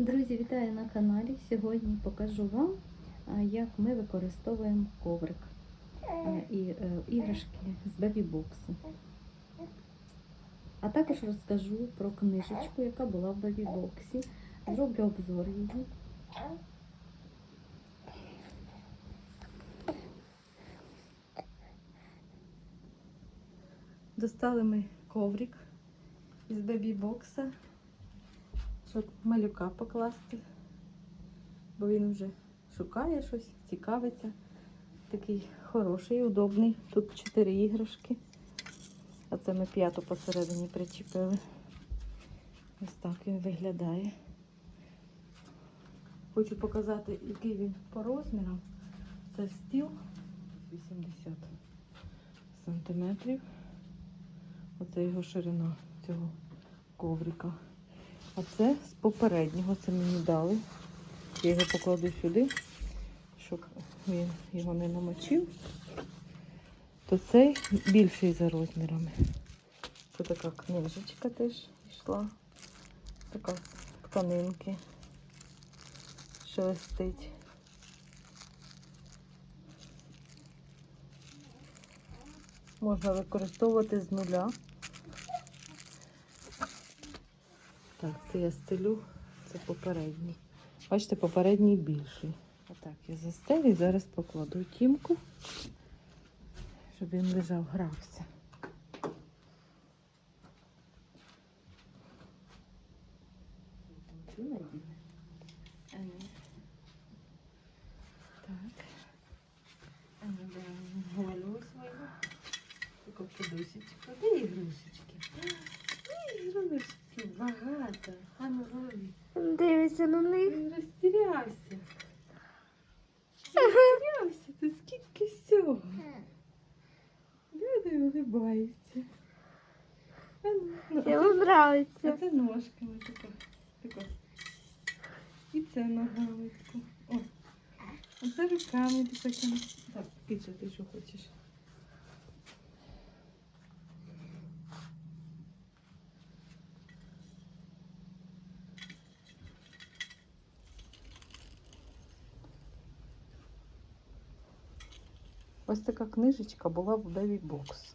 Друзі, вітаю на каналі. Сьогодні покажу вам, як ми використовуємо коврик і е, іграшки з бебі-боксу. А також розкажу про книжечку, яка була в бебі-боксі. Зроблю обзор її. Достали ми коврик із бебі-бокса щоб малюка покласти, бо він вже шукає щось, цікавиться. Такий хороший, удобний. Тут чотири іграшки. А це ми п'яту посередині причепили. Ось так він виглядає. Хочу показати, який він по розмірам. Це стіл 80 сантиметрів. Оце його ширина цього коврика. А це з попереднього, це мені дали. Я його покладу сюди, щоб він його не намочив. То цей більший за розмірами. Це така книжечка теж йшла. Така тканинки. Шелестить. Можна використовувати з нуля. Так, це я стелю, це попередній. Бачите, попередній більший. Отак я застелю і зараз покладу тімку, щоб він лежав, грався. Так. А ну свою. Таку подусечку. Де ігрушечки? Де ігрушечки? Багато. А ну лови. Дивиться на них. Він розтірявся. Розтірявся, ти скільки всього. Улибається? А ну, Йому це- А це ножками тако. тако. І це ногами тако. О. А це руками ти. Так, ти що хочеш? Ось така книжечка була в Baby Box.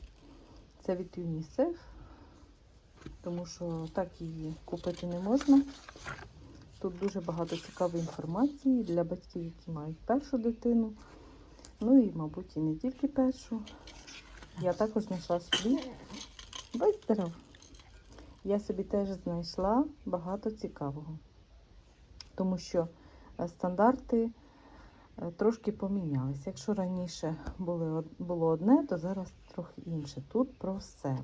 Це від UNICEF, тому що так її купити не можна. Тут дуже багато цікавої інформації для батьків, які мають першу дитину. Ну і, мабуть, і не тільки першу. Я також знайшла собі. Будь здоров! Я собі теж знайшла багато цікавого. Тому що е, стандарти трошки помінялися. Якщо раніше були, було одне, то зараз трохи інше. Тут про все.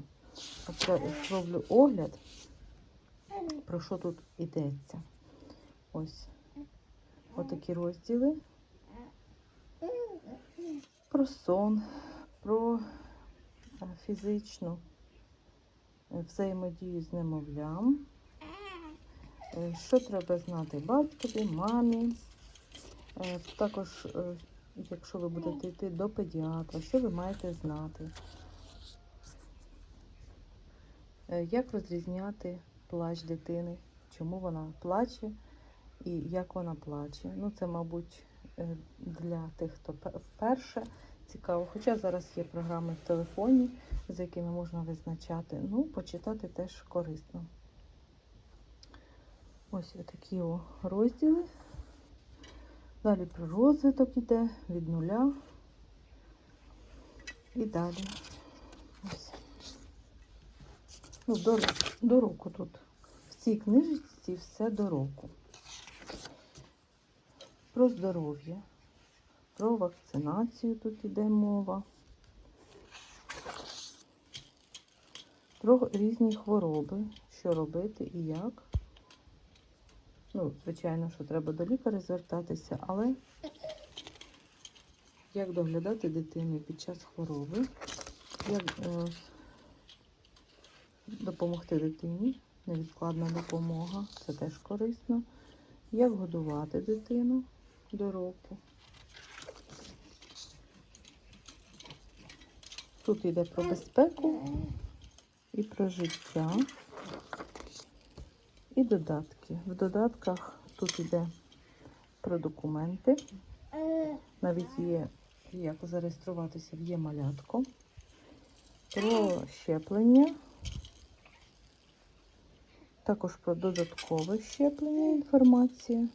Оце зроблю огляд, про що тут йдеться. Ось отакі розділи. Про сон, про е, фізичну е, взаємодію з немовлям. Е, Що треба знати батькові, мамі. Е, Також, е, якщо ви будете йти до педіатра, що ви маєте знати? Е, Як розрізняти плач дитини, чому вона плаче і як вона плаче. Ну, це, мабуть, для тих, хто вперше цікаво. Хоча зараз є програми в телефоні, з якими можна визначати. Ну, почитати теж корисно. Ось такі розділи. Далі про розвиток іде від нуля. І далі. Ось. Ну, до, до року тут. В цій книжці все до року. Про здоров'я, про вакцинацію тут іде мова. Про різні хвороби, що робити і як. Ну, звичайно, що треба до лікаря звертатися, але як доглядати дитину під час хвороби, як е, допомогти дитині, невідкладна допомога, це теж корисно. Як годувати дитину до року. Тут йде про безпеку і про життя, і додатки. В додатках Тут йде про документи. Навіть є як зареєструватися є малятко. Про щеплення. Також про додаткове щеплення інформація.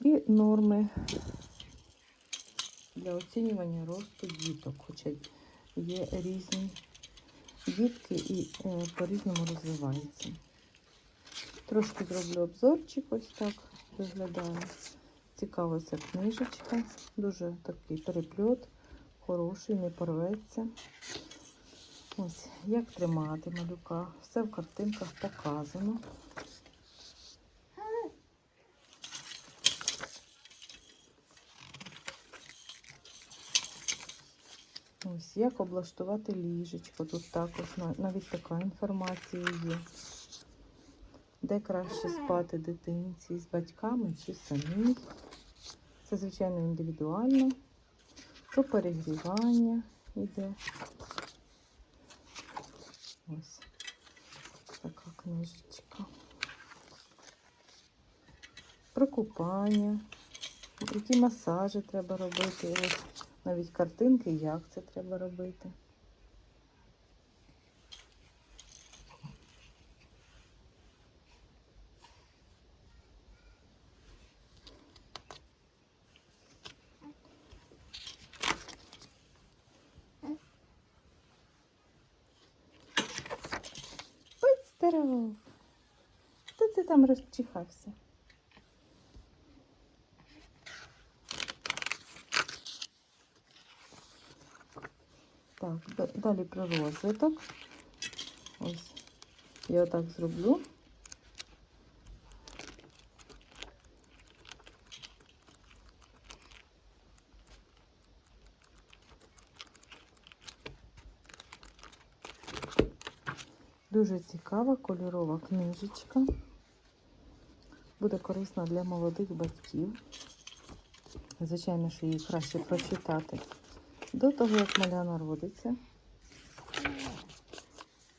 І норми для оцінювання росту діток. Хоча є різні дітки і е, по-різному розвиваються. Трошки зроблю обзорчик, ось так виглядає. Цікава ця книжечка. Дуже такий перепльот, хороший, не порветься. Ось, як тримати малюка. Все в картинках показано. Ось, як облаштувати ліжечко. Тут також навіть така інформація є. Де краще спати дитинці з батьками чи самій. Це, звичайно, індивідуально. Про перегрівання йде. Ось така книжечка. Про купання, які масажі треба робити. Ось навіть картинки, як це треба робити. Будь здоров! Хто ти там розчихався? Так, далі про розвиток. Ось я отак зроблю. Дуже цікава кольорова книжечка. Буде корисна для молодих батьків. Звичайно, що її краще прочитати до того, як маля народиться.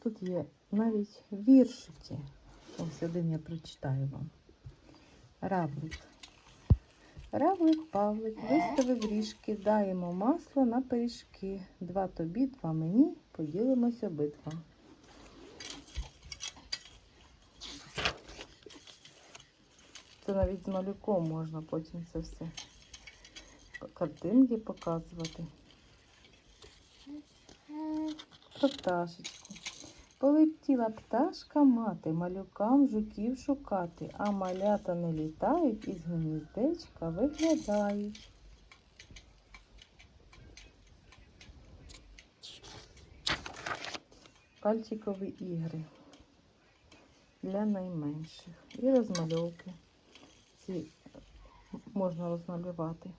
Тут є навіть віршики. Ось один я прочитаю вам. Равлик. Равлик Павлик виставив ріжки, даємо масло на пиріжки. Два тобі, два мені, поділимось обидва. Це навіть з малюком можна потім це все картинки показувати. Про пташечку. Полетіла пташка мати, малюкам жуків шукати, а малята не літають із гніздечка виглядають. Пальчикові ігри для найменших. І розмальовки. Ці можна розмалювати.